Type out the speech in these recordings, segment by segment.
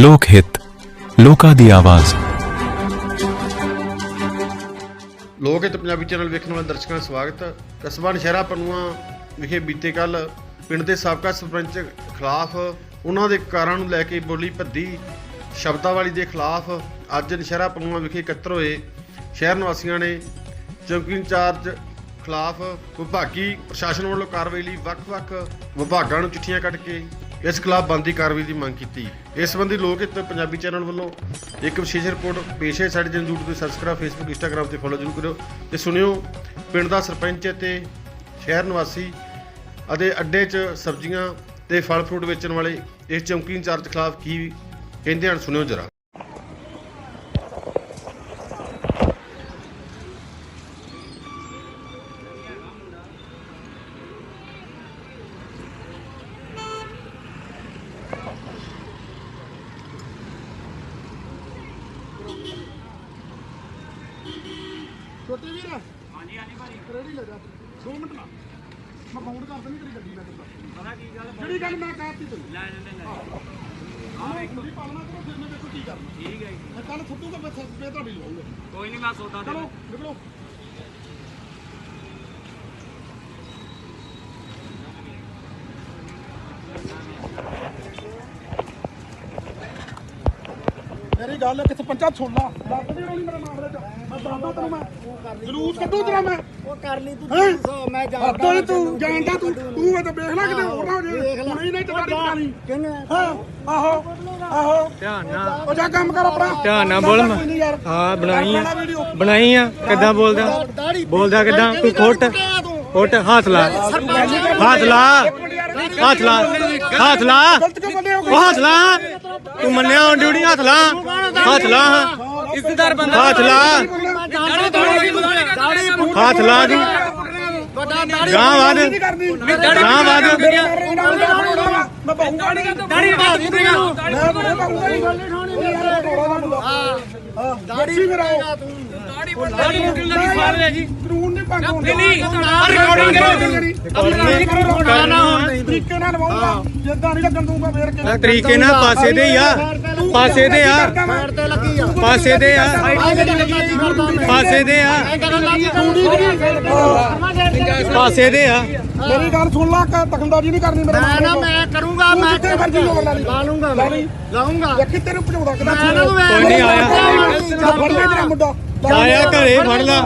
ਲੋਕ ਹਿੱਤ, ਲੋਕਾਂ ਦੀ ਆਵਾਜ਼। ਲੋਕ ਹਿੱਤ ਪੰਜਾਬੀ ਚੈਨਲ ਵੇਖਣ ਵਾਲੇ ਦਰਸ਼ਕਾਂ ਦਾ ਸਵਾਗਤ ਹੈ। ਕਸਬਾ ਨਸ਼ਹਿਰਾ ਪਨੂਆ ਵਿਖੇ ਬੀਤੇ ਕੱਲ ਪਿੰਡ ਦੇ ਸਾਬਕਾ ਸਰਪੰਚ ਖਿਲਾਫ ਉਹਨਾਂ ਦੇ ਕਾਰਾਂ ਨੂੰ ਲੈ ਕੇ ਬੋਲੀ ਭੱਦੀ ਸ਼ਬਦਾਵਲੀ ਦੇ ਖਿਲਾਫ ਅੱਜ ਨਸ਼ਹਿਰਾ ਪਨੂਆ ਵਿਖੇ ਇਕੱਤਰ ਹੋਏ ਸ਼ਹਿਰ ਨਿਵਾਸੀਆਂ ਨੇ ਚੌਕੀ ਇੰਚਾਰਜ ਖਿਲਾਫ ਵਿਭਾਗੀ ਪ੍ਰਸ਼ਾਸਨ ਵੱਲੋਂ ਕਾਰਵਾਈ ਲਈ ਵੱਖ-ਵੱਖ ਵਿਭਾਗਾਂ ਨੂੰ ਚਿੱਠੀਆਂ ਕੱਢ ਕੇ ਇਸ ਖਿਲਾਫ ਬੰਦੀ ਕਾਰਵਾਈ ਦੀ ਮੰਗ ਕੀਤੀ। ਇਸ ਸੰਬੰਧੀ ਲੋਕ ਹਿੱਤ ਪੰਜਾਬੀ ਚੈਨਲ ਵੱਲੋਂ ਇੱਕ ਵਿਸ਼ੇਸ਼ ਰਿਪੋਰਟ ਪੇਸ਼ ਹੈ। ਸਾਡੇ ਜਨ YouTube ਤੇ ਸਬਸਕ੍ਰਾਈਬ Facebook, Instagram ਤੇ ਫੋਲੋ ਜ਼ਰੂਰ ਕਰਿਓ ਤੇ ਸੁਣਿਓ। ਪਿੰਡ ਦਾ ਸਰਪੰਚ ਤੇ ਸ਼ਹਿਰ ਨਿਵਾਸੀ ਅਤੇ ਅੱਡੇ 'ਚ ਸਬਜ਼ੀਆਂ ਤੇ ਫਲ ਫਰੂਟ ਵੇਚਣ ਵਾਲੇ ਇਸ ਚੌਂਕੀ ਇੰਚਾਰਜ ਖਿਲਾਫ ਕੀ ਕਹਿੰਦੇ ਹਨ ਸੁਣਿਓ ਜਰਾ। ਛੋਟੇ ਵੀਰ ਹਾਂਜੀ ਹਾਂਜੀ ਭਾਈ ਰੈਡੀ ਲੈ ਜਾ। 2 ਮਿੰਟ ਲਾ। ਮੈਂ ਫੋਨ ਕਰ ਦਿੰਦੀ ਤੇਰੀ ਗੱਡੀ ਮੈਂ ਕਿੱਦਾਂ ਪਤਾ ਕੀ ਗੱਲ ਜਿਹੜੀ ਗੱਲ ਮੈਂ ਕਹਿਤੀ ਤੈਨੂੰ। ਲੈ ਲੈ ਲੈ ਹਾਂ। ਇੱਕ ਦੀ ਪਾਲਣਾ ਕਰੋ ਫਿਰ ਮੈਂ ਦੇਖੋ ਕੀ ਕਰਨਾ। ਠੀਕ ਹੈ ਮੈਂ ਕੱਲ ਫੁੱਟੂਗਾ ਮੈਂ ਤੁਹਾਡੀ ਲਵਾਉਂਗਾ ਕੋਈ ਨਹੀਂ ਮੈਂ ਸੌਦਾ ਦੇ ਚਲੋ ਨਿਕਲੋ। ਗੱਲ ਕਿੱਥੇ ਪੰਚਾਇਤ ਸੁਣ ਲਾ ਲੱਗ ਨਹੀਂ ਰੋਣੀ ਮੇਰੇ ਮਾਮਲੇ ਚ ਮੈਂ ਦੱਸਦਾ ਤੈਨੂੰ ਮੈਂ ਜਲੂਸ ਕੱਢੂ ਤੇਰਾ ਮੈਂ ਉਹ ਕਰ ਲਈ ਤੂੰ ਹੈਂ? 300 ਮੈਂ ਜਾਣਦਾ ਹੀ ਤੂੰ ਜਾਣਦਾ ਤੂੰ ਤੂੰ ਇਹ ਤਾਂ ਵੇਖ ਲੈ ਕਿਤੇ ਹੋਰ ਨਾ ਹੋ ਜੇ ਹੁਣ ਹੀ ਨਹੀਂ ਤੇ ਗਾੜੀ ਬਣਾ ਲਈ ਕਿੰਨੇ ਹਾਂ ਆਹੋ ਆਹੋ ਧਿਆਨ ਨਾਲ ਉਹ ਜਾ ਕੰਮ ਕਰ ਆਪਣਾ ਧਿਆਨ ਨਾਲ ਬੋਲ ਮੈਂ। ਹਾਂ ਬਣਾਈ ਆ। ਬਣਾਈ ਕਿੱਦਾਂ ਬੋਲਦਾ ਬੋਲਦਾ ਕਿੱਦਾਂ ਤੂੰ ਖੋਟ ਖੋਟ ਹੱਥ ਲਾ ਹੱਥ ਲਾ ਹੱਥ ਲਾ ਹੱਥ ਲਾ ਹੋ ਉਹ ਹੱਥ ਲਾ ਤੂੰ ਮੰਨਿਆ duty ਹੱਥ ਲਾ ਹੱਥ ਲਾ। ਇੱਜ਼ਤਦਾਰ ਬੰਦਾ ਹੱਥ ਲਾ। ਹੱਥ ਲਾ ਤੂੰ ਗਾਂ ਵਾਦ ਗਾਂ ਵਾਦ ਮੈਂ ਪਾਉਂਗਾ ਨਹੀਂ ਦਾੜੀ ਮੈਂ ਪਾਉਂਗਾ ਨਹੀਂ ਯਾਰ ਦਾ ਦਾੜੀ ਦਾੜੀ ਮੁੱਕਣ ਲੱਗੀ ਜੀ। ਕਾਨੂੰਨ ਨਹੀਂ ਭੰਗ ਹੁੰਦਾ ਨਹੀਂ ਰਿਕਾਰਡਿੰਗ ਕਰੋ ਨਾ ਨਾ ਤਰੀਕੇ ਨਾਲ ਲਵਾਉਂਗਾ। ਜਿੱਦਾਂ ਨਹੀਂ ਲੱਗਣ ਦੂੰਗਾ ਫੇਰ ਕਿ ਤਰੀਕੇ ਨਾਲ ਪਾਸੇ ਦੇ ਹੀ ਆ। ਪਾਸੇ ਦੇ ਆ। ਪਾਸੇ ਦੇ ਆ। ਪਾਸੇ ਦੇ ਆ। ਪਾਸੇ ਦੇ ਆ। ਮੇਰੀ ਗੱਲ ਸੁਣ ਲਾ ਕਿ ਦਖਲਅੰਦਾਜ਼ੀ ਨਹੀਂ ਕਰਨੀ ਮੇਰੇ ਮੈਂ ਨਾ ਮੈਂ ਕਰੂੰਗਾ ਮੈਂ ਜਿੱਥੇ ਮਰਜ਼ੀ ਲੋਕ ਲਾ ਲਈ। ਲਾ ਲੂੰਗਾ ਲਾ ਮੈਂ। ਲਈ ਲਾਉਂਗਾ। ਵੇਖੀ ਤੈਨੂੰ ਭਜਾਉਂਦਾ ਕਿਦਾਂ ਨਾ ਕੋਈ ਨਹੀਂ ਆਇਆ। ਫੜ ਲੈ ਤੇਰਾ ਮੁੰਡਾ। ਆਇਆ ਘਰੇ ਫੜ ਲਾ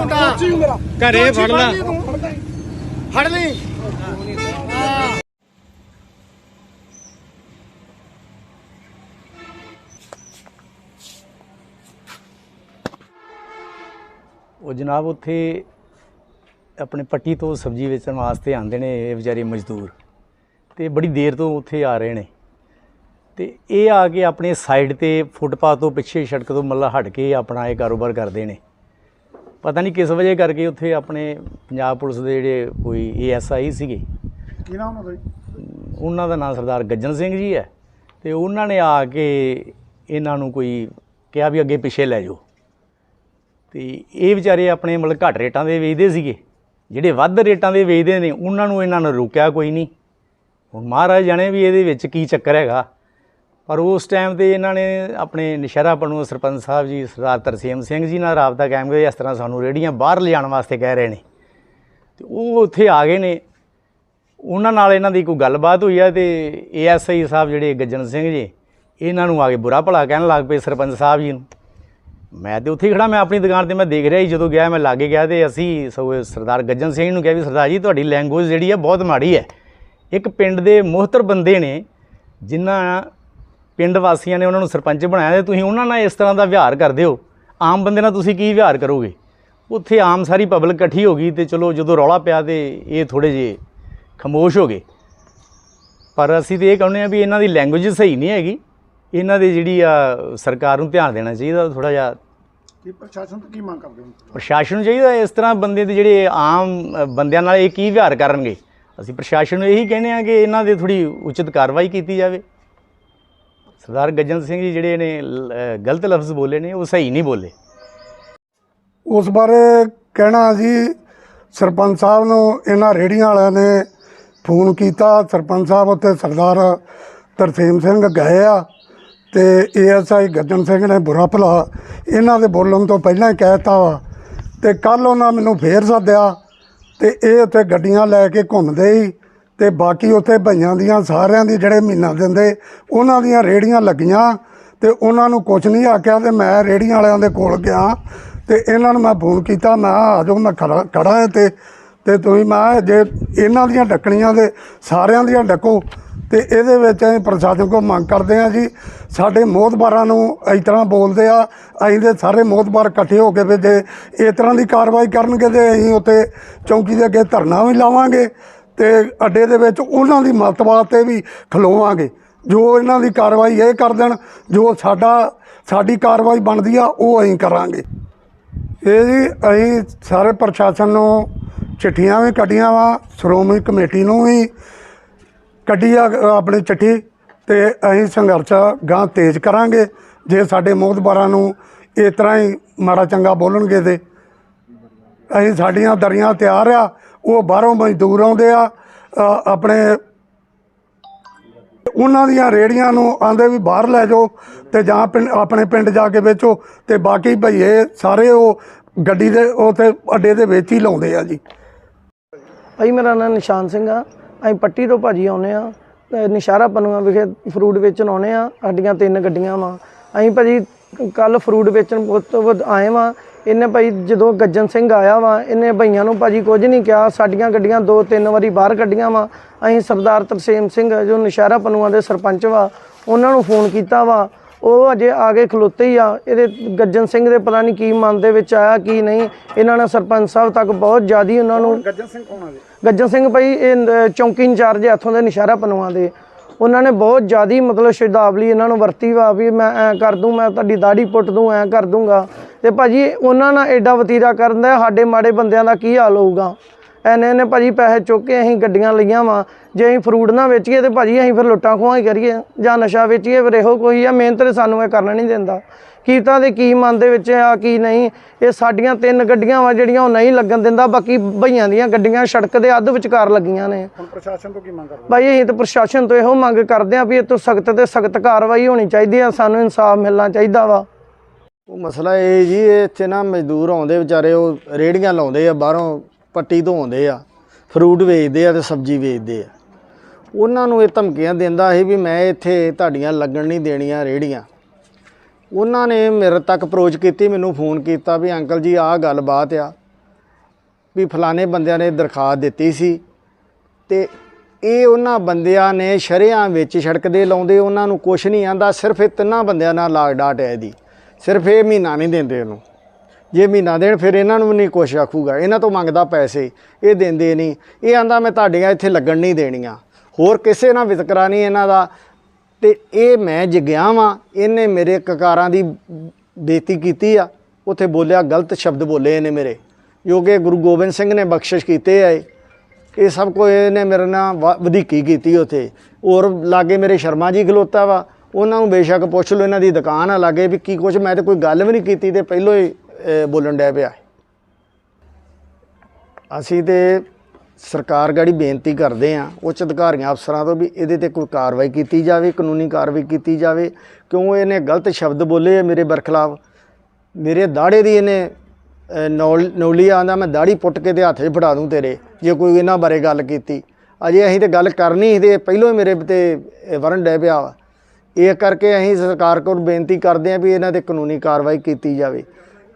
ਘਰੇ ਫੜ ਲਾ। ਫੜ ਲਈ। ਉਹ ਜਨਾਬ ਉੱਥੇ ਆਪਣੇ ਪੱਟੀ ਤੋਂ ਸਬਜ਼ੀ ਵੇਚਣ ਵਾਸਤੇ ਆਉਂਦੇ ਨੇ ਇਹ ਵਿਚਾਰੇ ਮਜ਼ਦੂਰ। ਤੇ ਬੜੀ ਦੇਰ ਤੋਂ ਉੱਥੇ ਆ ਰਹੇ ਨੇ। ਤੇ ਇਹ ਆ ਕੇ ਆਪਣੇ ਸਾਈਡ ਤੇ ਫੁੱਟਪਾਥ ਤੋਂ ਪਿੱਛੇ ਸੜਕ ਤੋਂ ਮੱਲਾ ਹਟ ਕੇ ਆਪਣਾ ਇਹ ਕਾਰੋਬਾਰ ਕਰਦੇ ਨੇ। ਪਤਾ ਨਹੀਂ ਕਿਸ ਵਜ੍ਹਾ ਕਰਕੇ ਉੱਥੇ ਆਪਣੇ ਪੰਜਾਬ ਪੁਲਿਸ ਦੇ ਜਿਹੜੇ ਕੋਈ ਏਐਸਆਈ ਸੀਗੇ। ਕੀ ਨਾਮ ਉਹਦਾ ਜੀ? ਉਹਨਾਂ ਦਾ ਨਾਮ ਸਰਦਾਰ ਗੱਜਨ ਸਿੰਘ ਜੀ ਹੈ। ਤੇ ਉਹਨਾਂ ਨੇ ਆ ਕੇ ਇਹਨਾਂ ਨੂੰ ਕੋਈ ਕਿਹਾ ਵੀ ਅੱਗੇ ਪਿੱਛੇ ਲੈ ਜਾਓ। ਤੇ ਇਹ ਵਿਚਾਰੇ ਆਪਣੇ ਮਤਲਬ ਘੱਟ ਰੇਟਾਂ ਦੇ ਵੇਚਦੇ ਸੀਗੇ। ਜਿਹੜੇ ਵੱਧ ਰੇਟਾਂ ਦੇ ਵੇਚਦੇ ਨੇ, ਉਹਨਾਂ ਨੂੰ ਇਹਨਾਂ ਨੇ ਰੋਕਿਆ ਕੋਈ ਨਹੀਂ। ਹੁਣ ਮਹਾਰਾਜ ਜਾਣੇ ਵੀ ਇਹਦੇ ਵਿੱਚ ਕੀ ਚੱਕਰ ਹੈਗਾ। ਪਰ ਉਸ ਟਾਈਮ ਤੇ ਇਹਨਾਂ ਨੇ ਆਪਣੇ ਨਸ਼ਹਿਰਾ ਪਣੂ ਸਰਪੰਚ ਸਾਹਿਬ ਜੀ, ਸਰਦਾਰ ਤਰਸੇਮ ਸਿੰਘ ਜੀ ਨਾਲ ਰਾਬਤਾ ਕਾਇਮ ਕਰਿਆ, ਇਸ ਤਰ੍ਹਾਂ ਸਾਨੂੰ ਰੇੜੀਆਂ ਬਾਹਰ ਲਿਜਾਣ ਵਾਸਤੇ ਕਹਿ ਰਹੇ ਨੇ। ਤੇ ਉਹ ਉੱਥੇ ਆ ਗਏ ਨੇ। ਉਹਨਾਂ ਨਾਲ ਇਹਨਾਂ ਦੀ ਕੋਈ ਗੱਲਬਾਤ ਹੋਈ ਆ ਤੇ ਏਐਸਆਈ ਸਾਹਿਬ ਜਿਹੜੇ ਗੱਜਨ ਸਿੰਘ ਜੀ, ਇਹਨਾਂ ਨੂੰ ਆ ਕੇ ਬੁਰਾ ਭਲਾ ਕਹਿਣ ਲੱਗ ਪਏ ਸਰਪੰਚ ਸਾਹਿਬ ਜੀ ਨੂੰ। ਮੈਂ ਤੇ ਉੱਥੇ ਹੀ ਖੜਾ, ਮੈਂ ਆਪਣੀ ਦੁਕਾਨ ਤੇ ਮੈਂ ਦੇਖ ਰਿਹਾ ਸੀ ਜਦੋਂ ਗਿਆ ਮੈਂ ਲਾਗੇ ਗਿਆ ਤੇ ਅਸੀਂ ਸਗੋਂ ਸਰਦਾਰ ਗੱਜਨ ਸਿੰਘ ਨੂੰ ਕਿਹਾ ਵੀ ਸਰਦਾਰ ਜੀ, ਤੁਹਾਡੀ ਲੈਂਗੁਏਜ ਜਿਹੜੀ ਹੈ ਬਹੁਤ ਮਾੜੀ ਹੈ। ਇੱਕ ਪਿੰਡ ਦੇ ਮੋਹਤਰ ਬੰਦੇ ਨੇ, ਜਿਨ੍ਹਾਂ ਪਿੰਡ ਵਾਸੀਆਂ ਨੇ ਉਹਨਾਂ ਨੂੰ ਸਰਪੰਚ ਬਣਾਇਆ ਤੇ ਤੁਸੀਂ ਉਹਨਾਂ ਨਾਲ ਇਸ ਤਰ੍ਹਾਂ ਦਾ ਵਿਹਾਰ ਕਰਦੇ ਹੋ। ਆਮ ਬੰਦੇ ਨਾਲ ਤੁਸੀਂ ਕੀ ਵਿਹਾਰ ਕਰੋਗੇ? ਉੱਥੇ ਆਮ ਸਾਰੀ ਪਬਲਿਕ ਇਕੱਠੀ ਹੋ ਗਈ ਤੇ ਚਲੋ ਜਦੋਂ ਰੌਲਾ ਪਿਆ ਤੇ ਇਹ ਥੋੜੇ ਜੇ ਖਮੋਸ਼ ਹੋ ਗਏ। ਪਰ ਅਸੀਂ ਤੇ ਇਹ ਕਹਿੰਦੇ ਆ ਵੀ ਇਹਨਾਂ ਦੀ ਲੈਂਗੁਏਜ ਸਹੀ ਨਹੀਂ ਹੈਗੀ। ਇਹਨਾਂ ਦੀ ਜਿਹੜੀ ਆ ਸਰਕਾਰ ਨੂੰ ਧਿਆਨ ਦੇਣਾ ਚਾਹੀਦਾ ਥੋੜਾ ਜਿਹਾ ਕੀ ਪ੍ਰਸ਼ਾਸਨ ਤੋਂ ਕੀ ਮੰਗ ਕਰਦੇ ਹੋ? ਪ੍ਰਸ਼ਾਸਨ ਨੂੰ ਚਾਹੀਦਾ ਇਸ ਤਰ੍ਹਾਂ ਬੰਦੇ ਦੇ ਜਿਹੜੇ ਆਮ ਅ, ਬੰਦਿਆਂ ਨਾਲ ਇਹ ਕੀ ਵਿਹਾਰ ਕਰਨਗੇ? ਅਸੀਂ ਪ੍ਰਸ਼ਾਸਨ ਨੂੰ ਇਹੀ ਕਹਿੰਦੇ ਆ ਕਿ ਇਹਨਾਂ ਦੇ ਥੋੜੀ ਉਚਿਤ ਕਾਰਵਾਈ ਕੀਤੀ ਜਾਵੇ। ਸਰਦਾਰ ਗੱਜਨ ਸਿੰਘ ਜੀ ਜਿਹੜੇ ਨੇ ਲ- ਅ, ਗਲਤ ਲਫ਼ਜ਼ ਬੋਲੇ ਨੇ ਉਹ ਸਹੀ ਨਹੀਂ ਬੋਲੇ। ਉਸ ਬਾਰੇ ਕਹਿਣਾ ਜੀ ਸਰਪੰਚ ਸਾਹਿਬ ਨੂੰ ਇਹਨਾਂ ਰੇੜੀਆਂ ਵਾਲਿਆਂ ਨੇ ਫੋਨ ਕੀਤਾ। ਸਰਪੰਚ ਸਾਹਿਬ ਉੱਤੇ ਸਰਦਾਰ ਤਰਸੇਮ ਸਿੰਘ ਗਏ ਆ। ਤੇ ਏਐਸਆਈ ਗੱਜਣ ਸਿੰਘ ਨੇ ਬੁਰਾ ਭਲਾ ਇਹਨਾਂ ਦੇ ਬੋਲਣ ਤੋਂ ਪਹਿਲਾਂ ਹੀ ਕਹਿਤਾ ਵਾ। ਤੇ ਕੱਲ ਉਹਨਾਂ ਮੈਨੂੰ ਫੇਰ ਸੱਦਿਆ ਤੇ ਇਹ ਉੱਥੇ ਗੱਡੀਆਂ ਲੈ ਕੇ ਘੁੰਮਦੇ ਹੀ ਤੇ ਬਾਕੀ ਉੱਥੇ ਭਈਆਂ ਦੀਆਂ ਸਾਰਿਆਂ ਦੀ ਜਿਹੜੇ ਮਹੀਨਾ ਦਿੰਦੇ, ਉਹਨਾਂ ਦੀਆਂ ਰੇੜੀਆਂ ਲੱਗੀਆਂ ਤੇ ਉਹਨਾਂ ਨੂੰ ਕੁਝ ਨਹੀਂ ਆਖਿਆ ਤੇ ਮੈਂ ਰੇੜੀਆਂ ਵਾਲਿਆਂ ਦੇ ਕੋਲ ਗਿਆ ਤੇ ਇਹਨਾਂ ਨੂੰ ਮੈਂ ਫੋਨ ਕੀਤਾ, ਮੈਂ ਆ ਜਾਓ, ਮੈਂ ਖੜਾ ਖੜਾ ਹਾਂ ਤੇ ਤੇ ਤੁਸੀਂ ਮੈਂ ਜੇ ਇਹਨਾਂ ਦੀਆਂ ਡੱਕਣੀਆਂ ਦੇ ਸਾਰਿਆਂ ਦੀਆਂ ਡੱਕੋ ਤੇ ਇਹਦੇ ਵਿੱਚ ਅਸੀਂ ਪ੍ਰਸ਼ਾਸਨ ਕੋਲ ਮੰਗ ਕਰਦੇ ਹਾਂ ਜੀ, ਸਾਡੇ ਮੋਹਤਬਾਰਾਂ ਨੂੰ ਇਸ ਤਰ੍ਹਾਂ ਬੋਲਦੇ ਆ, ਅਸੀਂ ਦੇ ਸਾਰੇ ਮੋਹਤਬਾਰ ਇਕੱਠੇ ਹੋ ਕੇ ਵੀ ਜੇ ਇਸ ਤਰ੍ਹਾਂ ਦੀ ਕਾਰਵਾਈ ਕਰਨਗੇ ਤੇ ਅਸੀਂ ਉੱਤੇ ਚੌਂਕੀ ਦੇ ਅੱਗੇ ਧਰਨਾ ਵੀ ਲਾਵਾਂਗੇ ਤੇ ਅੱਡੇ ਦੇ ਵਿੱਚ ਉਹਨਾਂ ਦੀ ਮਤਵਾਦ ਤੇ ਵੀ ਖਲੋਵਾਂਗੇ। ਜੋ ਇਹਨਾਂ ਦੀ ਕਾਰਵਾਈ ਇਹ ਕਰ ਦੇਣ, ਜੋ ਸਾਡਾ, ਸਾਡੀ ਕਾਰਵਾਈ ਬਣਦੀ ਆ, ਉਹ ਅਸੀਂ ਕਰਾਂਗੇ। ਇਹ ਜੀ ਅਸੀਂ ਸਾਰੇ ਪ੍ਰਸ਼ਾਸਨ ਨੂੰ ਚਿੱਠੀਆਂ ਵੀ ਕੱਢੀਆਂ ਵਾ, ਸ਼੍ਰੋਮਣੀ ਕਮੇਟੀ ਨੂੰ ਵੀ ਕੱਢੀ ਆ ਆਪਣੀ ਚਿੱਠੀ ਤੇ ਅਸੀਂ ਸੰਘਰਸ਼ ਗਾਂ ਤੇਜ਼ ਕਰਾਂਗੇ। ਜੇ ਸਾਡੇ ਮੋਹਤਬਾਰਾਂ ਨੂੰ ਇਸ ਤਰ੍ਹਾਂ ਹੀ ਮਾੜਾ ਚੰਗਾ ਬੋਲਣਗੇ ਤੇ ਅਸੀਂ ਸਾਡੀਆਂ ਦਰੀਆਂ ਤਿਆਰ ਆ, ਉਹ ਬਾਹਰੋਂ ਮਜ਼ਦੂਰ ਆਉਂਦੇ ਆ ਆਪਣੇ ਉਹਨਾਂ ਦੀਆਂ ਰੇੜੀਆਂ ਨੂੰ ਆਂਦੇ ਵੀ ਬਾਹਰ ਲੈ ਜਾਓ ਤੇ ਜਾਂ ਪਿੰਡ, ਆਪਣੇ ਪਿੰਡ ਜਾ ਕੇ ਵੇਚੋ ਤੇ ਬਾਕੀ ਭਈਏ ਸਾਰੇ ਉਹ ਗੱਡੀ ਦੇ ਉੱਥੇ ਅੱਡੇ ਦੇ ਵਿੱਚ ਹੀ ਲਾਉਂਦੇ ਆ ਜੀ। ਭਾਈ ਮੇਰਾ ਨਾਮ ਨਿਸ਼ਾਨ ਸਿੰਘ ਆ। ਅਸੀਂ ਪੱਟੀ ਤੋਂ ਭਾਜੀ ਆਉਨੇ ਆ ਤੇ ਨਿਸ਼ਾਰਾ ਪਨੂਆ ਵਿਖੇ ਫਰੂਟ ਵੇਚਣ ਆਉਨੇ ਆ ਸਾਡੀਆਂ ਤਿੰਨ ਗੱਡੀਆਂ ਵਾ। ਅਸੀਂ ਭਾਜੀ ਕੱਲ ਫਰੂਟ ਵੇਚਣ ਉਸ ਤੋਂ ਆਏ ਵਾ। ਇਹਨੇ ਭਾਈ ਜਦੋਂ ਗੱਜਨ ਸਿੰਘ ਆਇਆ ਵਾ, ਇਹਨੇ ਭਈਆਂ ਨੂੰ ਭਾਜੀ ਕੁਝ ਨਹੀਂ ਕਿਹਾ। ਸਾਡੀਆਂ ਗੱਡੀਆਂ ਦੋ ਤਿੰਨ ਵਾਰੀ ਬਾਹਰ ਕੱਢੀਆਂ ਵਾ। ਅਸੀਂ ਸਰਦਾਰ ਤਰਸੇਮ ਸਿੰਘ, ਜੋ ਨਿਸ਼ਾਰਾ ਪਨੂਆ ਦੇ ਸਰਪੰਚ ਵਾ, ਉਹਨਾਂ ਨੂੰ ਫੋਨ ਕੀਤਾ ਵਾ। ਉਹ ਅਜੇ ਆ ਕੇ ਖਲੋਤੇ ਹੀ ਆ। ਇਹਦੇ ਗੱਜਨ ਸਿੰਘ ਦੇ ਪਤਾ ਨਹੀਂ ਕੀ ਮਨ ਦੇ ਵਿੱਚ ਆਇਆ ਕੀ ਨਹੀਂ। ਇਹਨਾਂ ਨੇ ਸਰਪੰਚ ਸਾਹਿਬ ਤੱਕ ਬਹੁਤ ਜ਼ਿਆਦੀ ਉਹਨਾਂ ਨੂੰ ਗੱਜਨ ਸਿੰਘ ਕੌਣ ਆ ਗੱਜਨ ਸਿੰਘ ਭਾਈ ਇਹ ਚੌਂਕੀ ਇੰਚਾਰਜ ਇੱਥੋਂ ਦੇ ਨਿਸ਼ਾਰਾ ਪਨੂਆ ਦੇ। ਉਹਨਾਂ ਨੇ ਬਹੁਤ ਜ਼ਿਆਦੀ ਮਤਲਬ ਸ਼ਬਦਾਵਲੀ ਇਹਨਾਂ ਨੂੰ ਵਰਤੀ ਵਾ ਵੀ ਮੈਂ ਐ ਕਰ ਦੂੰ ਮੈਂ ਤੁਹਾਡੀ ਦਾੜੀ ਪੁੱਟ ਦੂੰ ਐ ਕਰ ਦੂੰਗਾ। ਤੇ ਭਾਜੀ ਉਹਨਾਂ ਨਾਲ ਐਡਾ ਵਤੀਰਾ ਕਰਨ ਦਾ ਸਾਡੇ ਮਾੜੇ ਬੰਦਿਆਂ ਦਾ ਕੀ ਹਾਲ ਹੋਊਗਾ? ਐਨੇ ਨੇ ਭਾਜੀ ਪੈਸੇ ਚੁੱਕ ਕੇ ਅਸੀਂ ਗੱਡੀਆਂ ਲਈਆਂ ਵਾ। ਜੇ ਅਸੀਂ ਫਰੂਟ ਨਾ ਵੇਚੀਏ ਤੇ ਭਾਜੀ ਅਸੀਂ ਫਿਰ ਲੁੱਟਾਂ ਖੋਹਾਂ ਹੀ ਕਰੀਏ। ਜਾਂ ਨਸ਼ਾ ਵੇਚੀਏ ਫਿਰ ਇਹੋ ਕੋਈ ਆ ਮਿਹਨਤ ਤੇ ਸਾਨੂੰ ਇਹ ਕਰਨਾ ਨਹੀਂ ਦਿੰਦਾ। ਕੀਤਾਂ ਦੇ ਕੀ ਮਨ ਦੇ ਵਿੱਚ ਆ ਕੀ ਨਹੀਂ? ਇਹ ਸਾਡੀਆਂ ਤਿੰਨ ਗੱਡੀਆਂ ਵਾ ਜਿਹੜੀਆਂ ਉਹ ਨਹੀਂ ਲੱਗਣ ਦਿੰਦਾ ਬਾਕੀ ਭਈਆਂ ਦੀਆਂ ਗੱਡੀਆਂ ਸੜਕ ਦੇ ਅੱਧ ਵਿਚਕਾਰ ਲੱਗੀਆਂ ਨੇ। ਹੁਣ ਪ੍ਰਸ਼ਾਸਨ ਤੋਂ ਕੀ ਮੰਗ ਕਰਦੇ ਭਾਈ ਅਸੀਂ ਤਾਂ ਪ੍ਰਸ਼ਾਸਨ ਤੋਂ ਇਹੋ ਮੰਗ ਕਰਦੇ ਆ ਵੀ ਇਹ ਤੋਂ ਸਖਤ ਤੇ ਸਖਤ ਕਾਰਵਾਈ ਹੋਣੀ ਚਾਹੀਦੀ ਆ ਸਾਨੂੰ ਇਨਸਾਫ ਮਿਲਣਾ ਚਾਹੀਦਾ ਵਾ। ਉਹ ਮਸਲਾ ਇਹ ਜੀ ਇਹ ਇੱਥੇ ਨਾ ਮਜ਼ਦੂਰ ਆਉਂਦੇ ਵਿਚਾਰੇ ਉਹ ਰੇੜੀਆਂ ਲਾਉਂਦੇ ਆ ਬਾਹਰੋਂ। ਪੱਟੀ ਤੋਂ ਆ ਫਰੂਟ ਵੇਚਦੇ ਆ ਤੇ ਸਬਜ਼ੀ ਵੇਚਦੇ ਆ। ਉਹਨਾਂ ਨੂੰ ਇਹ ਧਮਕੀਆਂ ਦਿੰਦਾ ਸੀ ਵੀ ਮੈਂ ਇੱਥੇ ਤੁਹਾਡੀਆਂ ਲੱਗਣ ਨਹੀਂ ਦੇਣੀਆਂ ਰੇੜੀਆਂ ਉਹਨਾਂ ਨੇ ਮੇਰੇ ਤੱਕ ਅਪਰੋਚ ਕੀਤੀ, ਮੈਨੂੰ ਫੋਨ ਕੀਤਾ ਵੀ ਅੰਕਲ ਜੀ, ਆਹ ਗੱਲਬਾਤ ਆ ਵੀ ਫਲਾਣੇ ਬੰਦਿਆਂ ਨੇ ਦਰਖਾਸਤ ਦਿੱਤੀ ਸੀ ਤੇ ਇਹ ਉਹਨਾਂ ਬੰਦਿਆਂ ਨੇ ਸ਼ਰਿਆਂ ਵਿੱਚ ਸੜਕ ਲਾਉਂਦੇ, ਉਹਨਾਂ ਨੂੰ ਕੁਛ ਨਹੀਂ ਆਂਦਾ, ਸਿਰਫ ਇਹ ਤਿੰਨਾਂ ਬੰਦਿਆਂ ਨਾਲ ਲਾਗ ਡਾਟ ਹੈ ਇਹਦੀ ਸਿਰਫ ਇਹ ਮਹੀਨਾ ਨਹੀਂ ਦਿੰਦੇ ਉਹਨੂੰ। ਜੇ ਮਹੀਨਾ ਦੇਣ, ਫਿਰ ਇਹਨਾਂ ਨੂੰ ਵੀ ਨਹੀਂ ਕੁਛ ਆਖੂਗਾ। ਇਹਨਾਂ ਤੋਂ ਮੰਗਦਾ ਪੈਸੇ, ਇਹ ਦਿੰਦੇ ਨਹੀਂ। ਇਹ ਆਂਦਾ, ਮੈਂ ਤੁਹਾਡੀਆਂ ਇੱਥੇ ਲੱਗਣ ਨਹੀਂ ਦੇਣੀਆਂ। ਹੋਰ ਕਿਸੇ ਨਾਲ ਵਿਤਕਰਾ ਨਹੀਂ ਇਹਨਾਂ ਦਾ? ਤੇ ਇਹ ਮੈਂ ਜਗਿਆ ਵਾਂ। ਇਹਨੇ ਮੇਰੇ ਕਕਾਰਾਂ ਦੀ ਬੇਤੀ ਕੀਤੀ ਆ। ਉੱਥੇ ਬੋਲਿਆ, ਗਲਤ ਸ਼ਬਦ ਬੋਲੇ ਇਹਨੇ ਮੇਰੇ। ਜੋ ਕਿ ਗੁਰੂ ਗੋਬਿੰਦ ਸਿੰਘ ਨੇ ਬਖਸ਼ਿਸ਼ ਕੀਤੇ ਆ ਇਹ। ਸਭ ਕੁਝ ਇਹਨੇ ਮੇਰੇ ਨਾਲ ਵ- ਵਧੀਕੀ ਕੀਤੀ ਉੱਥੇ। ਔਰ ਲਾਗੇ ਮੇਰੇ ਸ਼ਰਮਾ ਜੀ ਖਲੋਤਾ ਵਾ। ਉਹਨਾਂ ਨੂੰ ਬੇਸ਼ੱਕ ਪੁੱਛ ਲਓ, ਇਹਨਾਂ ਦੀ ਦੁਕਾਨ ਆ ਲਾਗੇ ਵੀ ਕੀ ਕੁਝ ਮੈਂ ਤੇ ਕੋਈ ਗੱਲ ਵੀ ਨਹੀਂ ਕੀਤੀ ਤੇ ਪਹਿਲੋਂ ਹੀ ਬੋਲਣ ਡਿਆ ਪਿਆ। ਅਸੀਂ ਤੇ ਸਰਕਾਰ ਗਾੜੀ ਬੇਨਤੀ ਕਰਦੇ ਆ, ਉੱਚ ਅਧਿਕਾਰੀਆਂ ਅਫਸਰਾਂ ਤੋਂ ਵੀ ਇਹਦੇ ਤੇ ਕੋਈ ਕਾਰਵਾਈ ਕੀਤੀ ਜਾਵੇ, ਕਾਨੂੰਨੀ ਕਾਰਵਾਈ ਕੀਤੀ ਜਾਵੇ। ਕਿਉਂ ਇਹਨੇ ਗਲਤ ਸ਼ਬਦ ਬੋਲੇ ਆ ਮੇਰੇ ਬਰਖਲਾਫ? ਮੇਰੇ ਦਾੜੇ ਦੀ ਇਹਨੇ ਨੌਲ, ਨੌਲੀ ਆਂਦਾ, ਮੈਂ ਦਾੜੀ ਪੁੱਟ ਕੇ ਤੇ ਹੱਥ 'ਚ ਫੜਾ ਦੂੰ ਤੇਰੇ, ਜੇ ਕੋਈ ਇਹਨਾਂ ਬਾਰੇ ਗੱਲ ਕੀਤੀ। ਅਜੇ ਅਸੀਂ ਤੇ ਗੱਲ ਕਰਨੀ ਸੀ ਤੇ ਪਹਿਲੋਂ ਹੀ ਮੇਰੇ ਤੇ ਵਰਨ ਡੈ ਪਿਆ ਵਾ। ਇਹ ਕਰਕੇ ਅਸੀਂ ਸਰਕਾਰ ਕੋਲ ਬੇਨਤੀ ਕਰਦੇ ਹਾਂ ਵੀ ਇਹਨਾਂ ਤੇ ਕਾਨੂੰਨੀ ਕਾਰਵਾਈ ਕੀਤੀ ਜਾਵੇ।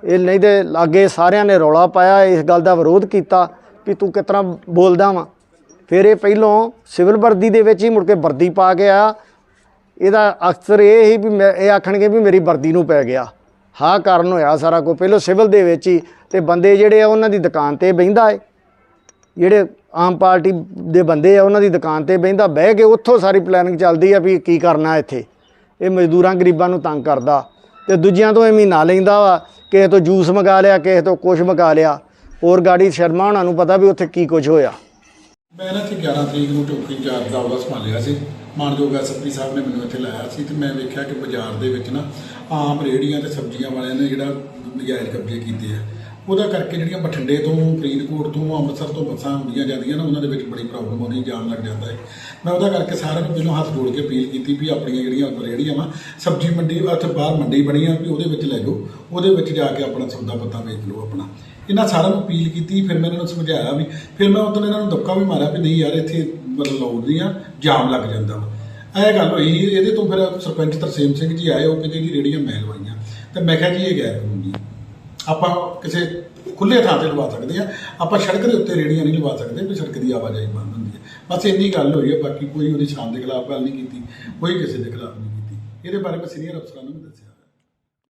ਇਹ ਨਹੀਂ ਤੇ ਲਾਗੇ ਸਾਰਿਆਂ ਨੇ ਰੌਲਾ ਪਾਇਆ, ਇਸ ਗੱਲ ਦਾ ਵਿਰੋਧ ਕੀਤਾ ਵੀ ਤੂੰ ਕਿਸ ਤਰ੍ਹਾਂ ਬੋਲਦਾ ਵਾਂ। ਫਿਰ ਇਹ ਪਹਿਲੋਂ ਸਿਵਲ ਵਰਦੀ ਦੇ ਵਿੱਚ ਹੀ ਮੁੜ ਕੇ ਵਰਦੀ ਪਾ ਕੇ ਆ ਇਹਦਾ ਅਕਸਰ ਇਹ ਹੀ ਵੀ ਮੈਂ, ਇਹ ਆਖਣਗੇ ਵੀ ਮੇਰੀ ਵਰਦੀ ਨੂੰ ਪੈ ਗਿਆ। ਹਾਂ, ਕਾਰਨ ਹੋਇਆ ਸਾਰਾ ਕੁਝ। ਪਹਿਲੋਂ ਸਿਵਲ ਦੇ ਵਿੱਚ ਹੀ ਤੇ ਬੰਦੇ ਜਿਹੜੇ ਆ ਉਹਨਾਂ ਦੀ ਦੁਕਾਨ ਤੇ ਬਹਿੰਦਾ ਏ। ਜਿਹੜੇ ਆਮ ਪਾਰਟੀ ਦੇ ਬੰਦੇ ਆ ਉਹਨਾਂ ਦੀ ਦੁਕਾਨ ਤੇ ਬਹਿੰਦਾ, ਬਹਿ ਕੇ ਉੱਥੋਂ ਸਾਰੀ ਪਲੈਨਿੰਗ ਚੱਲਦੀ ਆ ਵੀ ਕੀ ਕਰਨਾ ਇੱਥੇ। ਇਹ ਮਜ਼ਦੂਰਾਂ ਗਰੀਬਾਂ ਨੂੰ ਤੰਗ ਕਰਦਾ। ਤੇ ਦੂਜਿਆਂ ਤੋਂ ਇਹ ਮਹੀਨਾ ਲੈਂਦਾ ਵਾ ਕਿਸੇ ਤੋਂ ਜੂਸ ਮੰਗਾ ਲਿਆ, ਕਿਸੇ ਤੋਂ ਕੁਝ ਮੰਗਾ ਲਿਆ। ਹੋਰ ਗਾੜੀ ਸ਼ਰਮਾ ਉਹਨਾਂ ਨੂੰ ਪਤਾ ਵੀ ਉੱਥੇ ਕੀ ਕੁਝ ਹੋਇਆ। ਮੈਂ ਨਾ ਇੱਥੇ 11 ਤਰੀਕ ਨੂੰ ਚੌਕੀ ਇੰਚਾਰਜ ਦਾ ਉਹਦਾ ਸੰਭਾਲਿਆ ਸੀ। ਮਾਨਯੋਗ ਐਸਪੀ ਸਾਹਿਬ ਨੇ ਮੈਨੂੰ ਇੱਥੇ ਲਾਇਆ ਸੀ ਤੇ ਮੈਂ ਵੇਖਿਆ ਕਿ ਬਾਜ਼ਾਰ ਦੇ ਵਿੱਚ ਨਾ ਆਮ ਰੇੜੀਆਂ ਤੇ ਸਬਜ਼ੀਆਂ ਵਾਲਿਆਂ ਨੇ ਜਿਹੜਾ ਨਜਾਇਜ਼ ਕਬਜ਼ੇ ਕੀਤੇ ਆ। ਉਹਦਾ ਕਰਕੇ ਜਿਹੜੀਆਂ ਬਠਿੰਡੇ ਤੋਂ, ਫਰੀਦਕੋਟ ਤੋਂ, ਅੰਮ੍ਰਿਤਸਰ ਤੋਂ ਬੱਸਾਂ ਆਉਂਦੀਆਂ ਜਾਂਦੀਆਂ ਨਾ, ਉਹਨਾਂ ਦੇ ਵਿੱਚ ਬੜੀ ਪ੍ਰੋਬਲਮ ਆਉਂਦੀ, ਜਾਮ ਲੱਗ ਜਾਂਦਾ ਹੈ। ਮੈਂ ਉਹਦਾ ਕਰਕੇ ਸਾਰਿਆਂ ਨੂੰ ਪਹਿਲਾਂ ਹੱਥ ਜੋੜ ਕੇ ਅਪੀਲ ਕੀਤੀ ਵੀ ਆਪਣੀਆਂ ਜਿਹੜੀਆਂ ਰੇਹੜੀਆਂ ਵਾ, ਸਬਜ਼ੀ ਮੰਡੀ ਉੱਥੇ ਬਾਹਰ ਮੰਡੀ ਬਣੀ ਆ, ਵੀ ਉਹਦੇ ਵਿੱਚ ਲੈ ਜਾਓ। ਉਹਦੇ ਵਿੱਚ ਜਾ ਕੇ ਆਪਣਾ ਸੌਦਾ ਪੱਤਾ ਵੇਚ ਲਓ ਆਪਣਾ। ਇਹਨਾਂ ਸਾਰਿਆਂ ਨੂੰ ਅਪੀਲ ਕੀਤੀ, ਫਿਰ ਮੈਂ ਇਹਨਾਂ ਨੂੰ ਸਮਝਾਇਆ ਵੀ, ਫਿਰ ਮੈਂ ਉਦੋਂ ਇਹਨਾਂ ਨੂੰ ਧੱਕਾ ਵੀ ਮਾਰਿਆ ਵੀ ਨਹੀਂ ਯਾਰ, ਇੱਥੇ ਮਤਲਬ ਲੋੜ ਨਹੀਂ ਆ ਜਾਮ ਲੱਗ ਜਾਂਦਾ ਵਾ। ਇਹ ਗੱਲ ਹੋਈ ਇਹਦੇ ਤੋਂ ਫਿਰ ਸਰਪੰਚ ਤਰਸੇਮ ਸਿੰਘ ਜੀ ਆਏ, ਉਹ ਕਹਿੰਦੇ ਜੀ ਰੇੜੀਆਂ ਮੈਂ ਲਵਾਈਆਂ। ਤੇ ਮੈਂ ਕਿਹਾ ਜੀ ਇਹ ਗੈਰ ਕਾਨੂੰਨੀ ਆਪਾਂ ਕਿਸੇ ਖੁੱਲੇ ਥਾਂ ਤੇ ਲਵਾ ਸਕਦੇ ਆ ਆਪਾਂ ਸੜਕ ਦੇ ਉੱਤੇ ਰੇੜੀਆਂ ਨਹੀਂ ਲਵਾ ਸਕਦੇ ਵੀ ਸੜਕ ਦੀ ਆਵਾਜਾਈ ਬੰਦ ਹੁੰਦੀ ਹੈ। ਬਸ ਇੰਨੀ ਗੱਲ ਹੋਈ ਹੈ, ਬਾਕੀ ਕੋਈ ਉਹਦੀ ਸ਼ਾਨ ਦੇ ਖਿਲਾਫ ਗੱਲ ਨਹੀਂ ਕੀਤੀ, ਕੋਈ ਕਿਸੇ ਦੇ ਖਿਲਾਫ ਨਹੀਂ ਕੀਤੀ। ਇਹਦੇ ਬਾਰੇ ਮੈਂ ਸੀਨੀਅਰ ਅਫਸਰਾਂ ਨੂੰ ਵੀ ਦੱਸਿਆ।